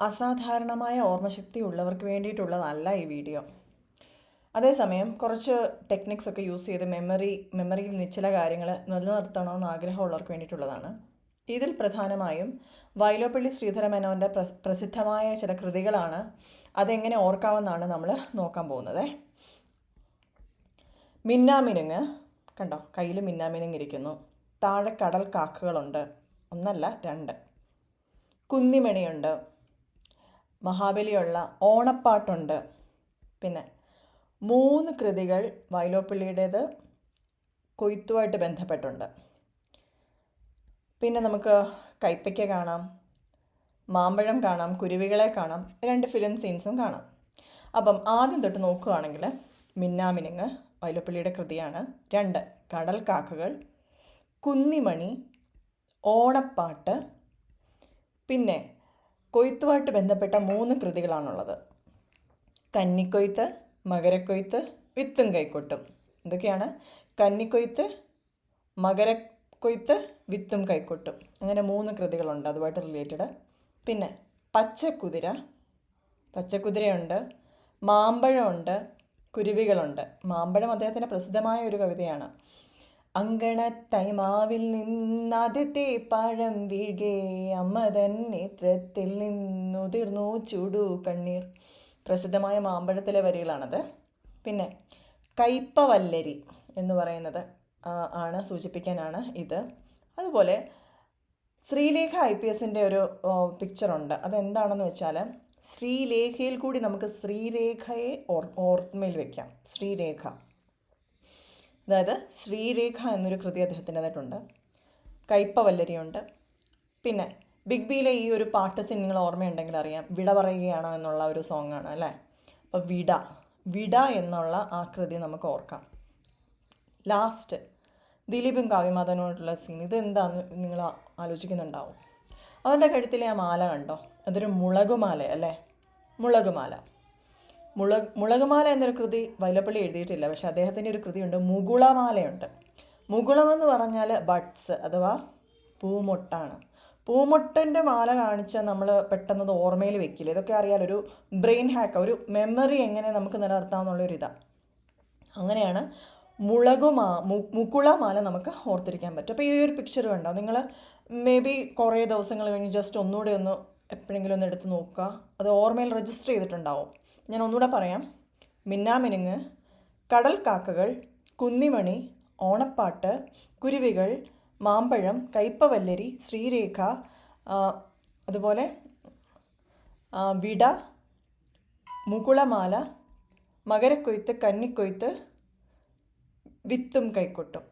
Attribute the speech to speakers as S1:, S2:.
S1: അസാധാരണമായ ഓർമ്മശക്തി ഉള്ളവർക്ക് വേണ്ടിയിട്ടുള്ളതല്ല ഈ വീഡിയോ. അതേസമയം കുറച്ച് ടെക്നിക്സ് ഒക്കെ യൂസ് ചെയ്ത് മെമ്മറി മെമ്മറിയിൽ നിശ്ചല ചില കാര്യങ്ങൾ നിലനിർത്തണമെന്ന് ആഗ്രഹമുള്ളവർക്ക് വേണ്ടിയിട്ടുള്ളതാണ്. ഇതിൽ പ്രധാനമായും വൈലോപ്പള്ളി ശ്രീധരമേനോന്റെ പ്ര- പ്രസിദ്ധമായ ചില കൃതികളാണ് അതെങ്ങനെ ഓർക്കാമെന്നാണ് നമ്മൾ നോക്കാൻ പോകുന്നത്. മിന്നാമിനുങ്ങ് കണ്ടോ? കയ്യിൽ മിന്നാമിനുങ്ങ് ഇരിക്കുന്നു. താഴെ കടൽ കാക്കകളുണ്ട്. ഒന്നല്ല രണ്ട്. കുന്നിമണിയുണ്ട്. മഹാബലിയുള്ള ഓണപ്പാട്ടുണ്ട്. പിന്നെ മൂന്ന് കൃതികൾ വൈലോപ്പിള്ളിയുടേത് കൊയ്ത്തുമായിട്ട് ബന്ധപ്പെട്ടുണ്ട്. പിന്നെ നമുക്ക് കൈപ്പയ്ക്ക കാണാം മാമ്പഴം കാണാം കുരുവികളെ കാണാം രണ്ട് ഫിലിം സീൻസും കാണാം. അപ്പം ആദ്യം തൊട്ട് നോക്കുകയാണെങ്കിൽ മിന്നാമിനുങ്ങ് വൈലോപ്പിള്ളിയുടെ കൃതിയാണ് രണ്ട് കടൽ കാക്കകൾ കുന്നിമണി ഓണപ്പാട്ട് പിന്നെ കൊയ്ത്തുമായിട്ട് ബന്ധപ്പെട്ട മൂന്ന് കൃതികളാണുള്ളത്. കന്നിക്കൊയ്ത്ത് മകരക്കൊയ്ത്ത് വിത്തും കൈക്കൊട്ടും. ഇതൊക്കെയാണ്. കന്നിക്കൊയ്ത്ത് മകരക്കൊയ്ത്ത് വിത്തും കൈക്കൊട്ടും. അങ്ങനെ മൂന്ന് കൃതികളുണ്ട് അതുമായിട്ട് റിലേറ്റഡ്. പിന്നെ പച്ചക്കുതിര പച്ചക്കുതിരയുണ്ട്. മാമ്പഴമുണ്ട് കുരുവികളുണ്ട്. മാമ്പഴം അദ്ദേഹത്തിന്റെ പ്രസിദ്ധമായ ഒരു കവിതയാണ്. അങ്കണത്തൈമാവിൽ നിന്നാദ്യത്തെ പഴം വീഴേ അമ്മതൻ നേത്രത്തിൽ നിന്നുതിർന്നു ചുടു കണ്ണീർ. പ്രസിദ്ധമായ മാമ്പഴത്തിലെ വരികളാണത്. പിന്നെ കയ്പവല്ലരി എന്ന് പറയുന്നത് ആണ് സൂചിപ്പിക്കാനാണ് ഇത്. അതുപോലെ ശ്രീലേഖ ഐ പി എസിന്റെ ഒരു പിക്ചറുണ്ട്. അതെന്താണെന്ന് വെച്ചാൽ ശ്രീലേഖയിൽ കൂടി നമുക്ക് ശ്രീരേഖയെ ഓർ ഓർമ്മയിൽ വയ്ക്കാം ശ്രീരേഖ. അതായത് ശ്രീരേഖ എന്നൊരു കൃതി അദ്ദേഹത്തിന്റെതായിട്ടുണ്ട് കയ്പവല്ലരിയുണ്ട്. പിന്നെ ബിഗ് ബിയിലെ ഈ ഒരു പാട്ട് നിങ്ങൾ ഓർമ്മയുണ്ടെങ്കിൽ അറിയാം. വിട പറയുകയാണോ എന്നുള്ള ഒരു സോങ് ആണ് അല്ലേ? അപ്പോൾ വിട വിട എന്നുള്ള ആ കൃതി നമുക്ക് ഓർക്കാം. ലാസ്റ്റ് ദിലീപും കാവ്യമാധവനോടുള്ള സീൻ ഇത് എന്താന്ന് നിങ്ങൾ ആലോചിക്കുന്നുണ്ടാവും? അവരുടെ കഴുത്തിലെ ആ മാല കണ്ടോ? അതൊരു മുളകുമാല അല്ലേ മുളകുമാല. മുള മുളകുമാല എന്നൊരു കൃതി വൈലപ്പള്ളി എഴുതിയിട്ടില്ല. പക്ഷെ അദ്ദേഹത്തിന്റെ ഒരു കൃതിയുണ്ട് മുകുളമാലയുണ്ട്. മുകുളമെന്ന് പറഞ്ഞാൽ ബഡ്സ് അഥവാ പൂമൊട്ടാണ്. പൂമൊട്ടന്റെ മാല കാണിച്ചാൽ നമ്മൾ പെട്ടെന്ന് ഓർമ്മയിൽ വെക്കില്ല. ഇതൊക്കെ അറിയാലോ ഒരു ബ്രെയിൻ ഹാക്ക് ഒരു മെമ്മറി എങ്ങനെ നമുക്ക് നിലനിർത്താമെന്നുള്ളൊരു ഇതാണ് അങ്ങനെയാണ് മുളകുമാ മു- മുകുളമാല നമുക്ക് ഓർത്തിരിക്കാൻ പറ്റും. അപ്പോൾ ഈ ഒരു പിക്ചർ കണ്ടോ? നിങ്ങൾ മേ ബി കുറേ ദിവസങ്ങൾ കഴിഞ്ഞ് ജസ്റ്റ് ഒന്നുകൂടെ ഒന്ന് എപ്പോഴെങ്കിലും ഒന്ന് എടുത്ത് നോക്കുക. അത് ഓർമ്മയിൽ രജിസ്റ്റർ ചെയ്തിട്ടുണ്ടാവും. ഞാൻ ഒന്നുകൂടെ പറയാം. മിന്നാമിനുങ്ങ് കടൽ കാക്കകൾ കുന്നിമണി ഓണപ്പാട്ട് കുരുവികൾ മാമ്പഴം കയ്പവല്ലരി ശ്രീരേഖ അതുപോലെ വിട മുകുളമാല മകരക്കൊയ്ത്ത് കന്നിക്കൊയ്ത്ത് വിത്തും കൈക്കൊട്ടും.